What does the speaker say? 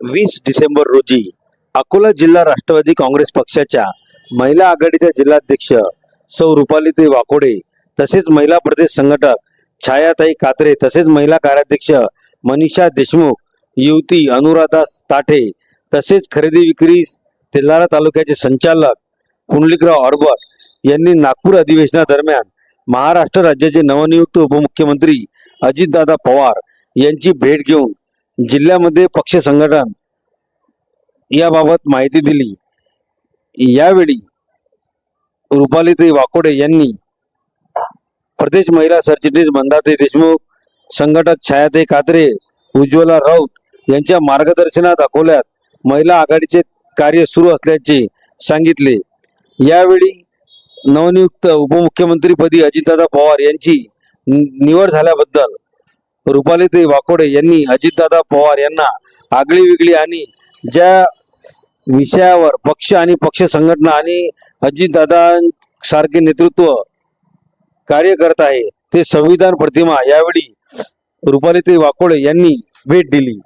वीस डिसेंबर रोजी अकोला जिल्हा राष्ट्रवादी काँग्रेस पक्षाच्या महिला आघाडीच्या जिल्हाध्यक्ष सौ रुपालीताई वाकोडे तसेच महिला प्रदेश संघटक छायाताई कात्रे तसेच महिला कार्याध्यक्ष मनीषा देशमुख युवती अनुराधा ताठे तसेच खरेदी विक्री तेलारा तालुक्याचे संचालक पुंडलिकराव ऑर्बर यांनी नागपूर अधिवेशनादरम्यान महाराष्ट्र राज्याचे नवनियुक्त उपमुख्यमंत्री अजितदादा पवार यांची भेट घेऊन जिल्ह्यामध्ये पक्ष संघटन याबाबत माहिती दिली. यावेळी रुपालीताई वाकोडे यांनी प्रदेश महिला सरचिटणीस मंदाते देशमुख संघटक छायाते कात्रे उज्ज्वला राऊत यांच्या मार्गदर्शनात अकोल्यात महिला आघाडीचे कार्य सुरू असल्याचे सांगितले. यावेळी नवनियुक्त उपमुख्यमंत्रीपदी अजितदादा पवार यांची नि- निवड झाल्याबद्दल रुपालीताई वाकोडे यांनी अजितदादा पवार यांना आगळी वेगळी आणि ज्या विषयावर पक्ष आणि पक्ष संघटना आणि अजितदादा सारखे नेतृत्व कार्य करत आहे ते संविधान प्रतिमा यावेळी रुपालीताई वाकोडे यांनी भेट दिली.